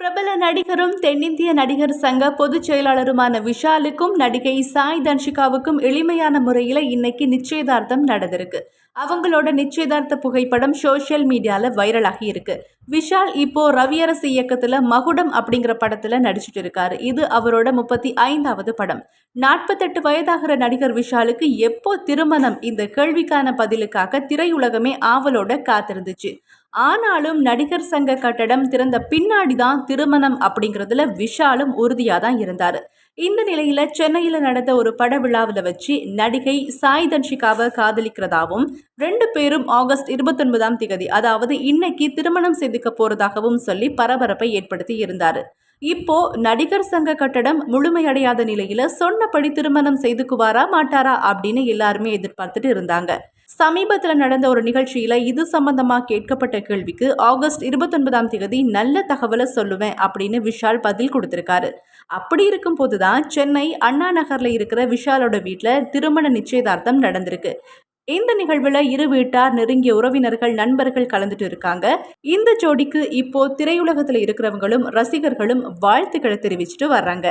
பிரபல நடிகரும் தென்னிந்திய நடிகர் சங்க பொதுச் செயலாளருமான விஷாலுக்கும் நடிகை சாய் தன்ஷிகாவுக்கும் எளிமையான முறையில் இன்னைக்கு நிச்சயதார்த்தம் நடந்திருக்கு. அவங்களோட நிச்சயதார்த்த புகைப்படம் சோஷியல் மீடியாவில் வைரலாகி இருக்கு. விஷால் இப்போ ரவியரசு இயக்கத்தில் மகுடம் அப்படிங்கிற படத்தில் நடிச்சிட்டு இருக்காரு. இது அவரோட முப்பத்தி ஐந்தாவது படம். நாற்பத்தெட்டு வயதாகிற நடிகர் விஷாலுக்கு எப்போ திருமணம்? இந்த கேள்விக்கான பதிலுக்காக திரையுலகமே ஆவலோட காத்திருந்துச்சு. ஆனாலும் நடிகர் சங்க கட்டடம் திறந்த பின்னாடி தான் திருமணம் அப்படிங்கிறதுல விஷாலும் உறுதியாக தான் இருந்தார். இந்த நிலையில சென்னையில் நடந்த ஒரு பட விழாவில் வச்சு நடிகை சாய் தன்ஷிகாவை காதலிக்கிறதாவும் ரெண்டு பேரும் ஆகஸ்ட் இருபத்தொன்பதாம் திகதி அதாவது இன்னைக்கு திருமணம் செய்துக்க போறதாகவும் சொல்லி பரபரப்பை ஏற்படுத்தி இருந்தார். இப்போ நடிகர் சங்க கட்டடம் முழுமையடையாத நிலையில சொன்னபடி திருமணம் செய்துக்குவாரா மாட்டாரா அப்படின்னு எல்லாருமே எதிர்பார்த்துட்டு இருந்தாங்க. சமீபத்தில் நடந்த ஒரு நிகழ்ச்சியில் இது சம்பந்தமாக கேட்கப்பட்ட கேள்விக்கு ஆகஸ்ட் இருபத்தொன்பதாம் தேதி நல்ல தகவலை சொல்லுவேன் அப்படின்னு விஷால் பதில் கொடுத்துருக்காரு. அப்படி இருக்கும் போதுதான் சென்னை அண்ணா நகரில் இருக்கிற விஷாலோட வீட்டில் திருமண நிச்சயதார்த்தம் நடந்திருக்கு. இந்த நிகழ்வில் இரு வீட்டார் நெருங்கிய உறவினர்கள் நண்பர்கள் கலந்துட்டு இருக்காங்க. இந்த ஜோடிக்கு இப்போ திரையுலகத்தில் இருக்கிறவங்களும் ரசிகர்களும் வாழ்த்துக்களை தெரிவிச்சுட்டு வர்றாங்க.